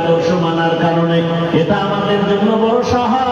আদর্শ মানার কারণে এটা আমাদের জন্য বড় সহজ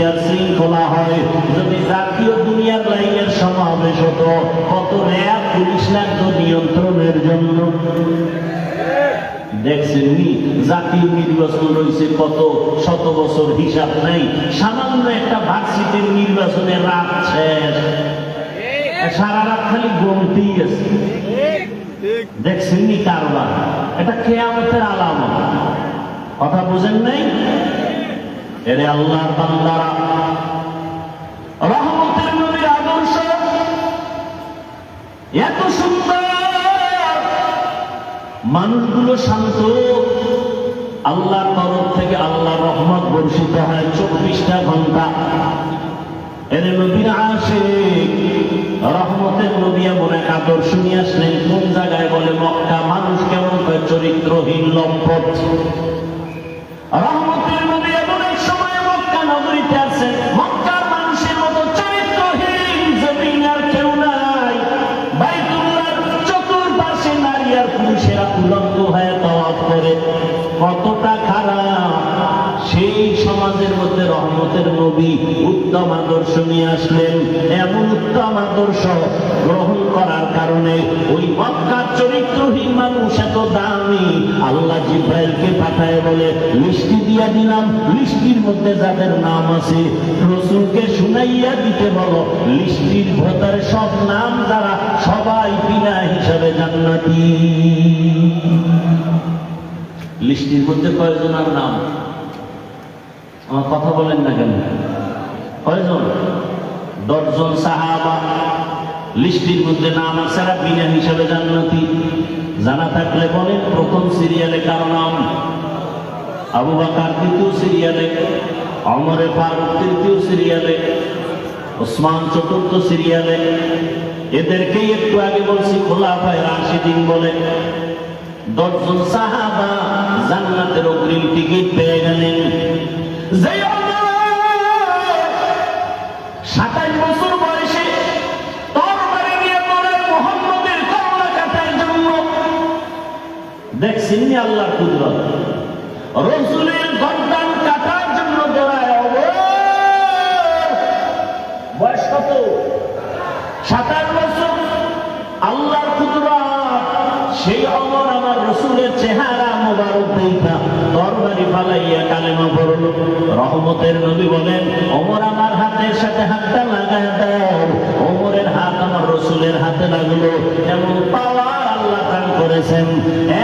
আর শৃঙ্খলা হয়। যদি জাতীয় দুনিয়ার লাইনের সমাবেশ হতো, কত র্যাব পুলিশ লাগতো নিয়ন্ত্রণের জন্য? দেখছেন জাতীয় নির্বাচন রয়েছে কত শত বছর হিসাব নেই। সামান্য একটা ভার্সিটির নির্বাচনে রাত শেষ। সারা রাত খালি গমতেই আছে। দেখছেন নি কারবার? এটা কেয়ামতের আলামত। কথা বুঝেন নাই? এরে আল্লাহ বান্দারা, রহমতের নবীর আদর্শ, এত সুন্দর। মানুষগুলো শান্ত। আল্লাহর তরফ থেকে আল্লাহ রহমত বর্ষিত হয় চব্বিশটা ঘণ্টা। এর নবীর আসে রহমতের নবী এমন এক আদর্শ নিয়ে আসলেন। কোন জায়গায় বলে মক্কা? মানুষ কেমন চরিত্রহীন, লম্পট। মধ্যে রহমতের নবী উত্তম আদর্শ নিয়ে আসলেন। এমন উত্তম আদর্শ গ্রহণ করার কারণে ওই মক্কার চরিত্রহীন মানুষ এত দামি। আল্লাহ জিব্রাইলকে পাঠায় বলে, লিস্টি দিয়া দিলাম। লিস্টির মধ্যে যাদের নাম আছে, রসুলকে শুনাইয়া দিতে বলো। লিস্টির ভেতরে সব নাম যারা সবাই বিনা হিসাবে জান্নাতি। লিস্টির মধ্যে কয়জনের নাম? আমার কথা বলেন না কেন? কয়জন? দশজন সাহাবা, লিস্টির মধ্যে নাম আছে আর বিনা হিসাবে জান্নাতি। জানা থাকলে বলেন, প্রথম সিরিয়ালে কারও নাম? আবু বাকার তৃতীয় সিরিয়ালে অমরে ফারুক তৃতীয় সিরিয়ালে ওসমান চতুর্থ সিরিয়ালে এদেরকেই একটু আগে বলছি খোলা ভাই রাশিদিন বলে। দশজন সাহাবা জান্নাতের অগ্রিম টিকিট পেয়ে গেলেন। যে বছর বয়সে মোহাম্মদের আল্লাহর কুদরত? রসুলের গর্দান কাটার জন্য দৌড়ায় অবর বয়স কত সাতাশ বছর আল্লাহর কুদরত সেই অমর আমার রসুলের চেহারা মোবারক দেখা তরবারি ফালাইয়া কালেমা পড়ল রহমতের নবী বলেন অমর আমার হাতের সাথে হাতটা লাগায় দাও। অমরের হাত আমার রসুলের হাতে লাগল। এমন পাওয়ার আল্লাহ দান করেছেন।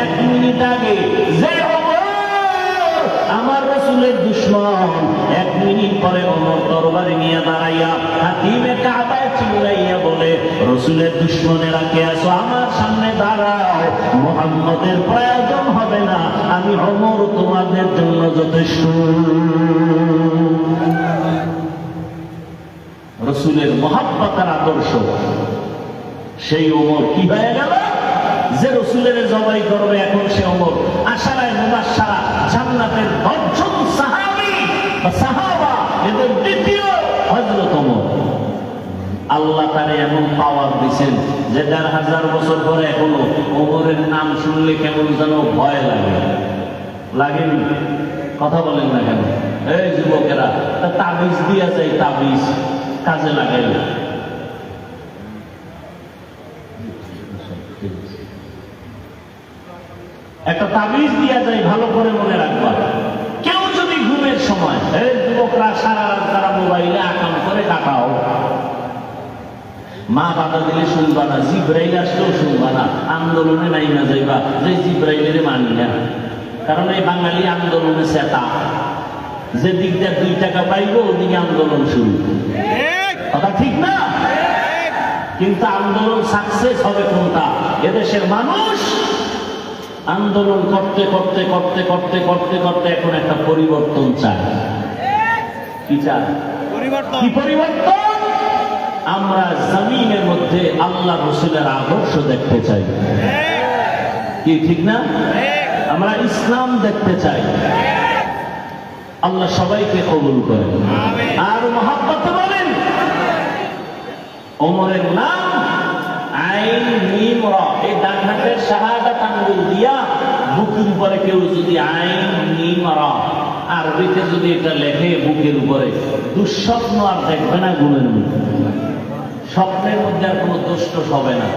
এক মিনিট আগে যে আমার রসুলের দুশ্মন, এক মিনিট পরে অমর তরবারি নিয়ে দাঁড়াইয়া হাতিমে কাবায় চিল্লাইয়া রসুলের দুশ্মনেরা কে আসো আমার সামনে দাঁড়াও। মোহাম্মদের প্রয়োজন হবে না, আমি অমর তোমাদের জন্য যথেষ্ট। রসুলের মহাব্বতার আদর্শ, সেই ওমর কি হয়ে গেল? যে রসুলের জবাই করবে এখন সে ওমর। আশারায় মুবাসারা জান্নাতের দশজন সাহাবি সাহাবা, এদের দ্বিতীয় হজরত ওমর। আল্লাহ তারে এমন পাওয়ার দিছেন যে দেড় হাজার বছর পরে এখনও ওমরের নাম শুনলে কেমন যেন ভয় লাগে। লাগেনি? কথা বলেন না কেন? এই যুবকেরা, তা তাবিজ দিয়া যায় তাবিজ কাজে লাগাই একটা তাবিজ দিয়া যায় ভালো করে মনে রাখবা। কেউ যদি ঘুমের সময়, এই যুবকরা সারা তারা মোবাইলে আকাম করে কাটাও। মা বাধা দিলে শুনবা না জিব্রাইল আসলেও শুনবা না আন্দোলনে নাই না যাইবা যে জিব্রাইলের মানি না। কারণ এই বাঙালি আন্দোলনে সেটা যে দিক দিয়ে দুই টাকা পাইবো ওদিকে আন্দোলন শুরু। কথা ঠিক না? কিন্তু আন্দোলন সাকসেস হবে কোনটা? এদেশের মানুষ আন্দোলন করতে করতে করতে করতে করতে করতে এখন একটা পরিবর্তন চায়। কি চায়? পরিবর্তন। কি পরিবর্তন? আমরা জমিনের মধ্যে আল্লাহ রসুলের আদর্শ দেখতে চাই। কি, ঠিক না? আমরা ইসলাম দেখতে চাই। আল্লাহ সবাইকে কবুল করেন। আর মহাব্বত বলেন, ওমরের নাম আইন মিম এই ডান হাতের শাহাদাত দিয়া বুকের উপরে কেউ যদি আইন মিম আরবিতে যদি এটা লেখে বুকের উপরে, দুঃস্বপ্ন আর দেখবে না গুণের মধ্যে স্বপ্নের মধ্যে আর কোনো দুষ্ট হবে না।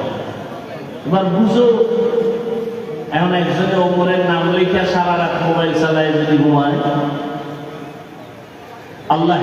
এবার বুঝো এখন একজনে ওমরের নাম লিখে সারা রাত মোবাইল চালায় যদি ঘুমায়, আল্লাহ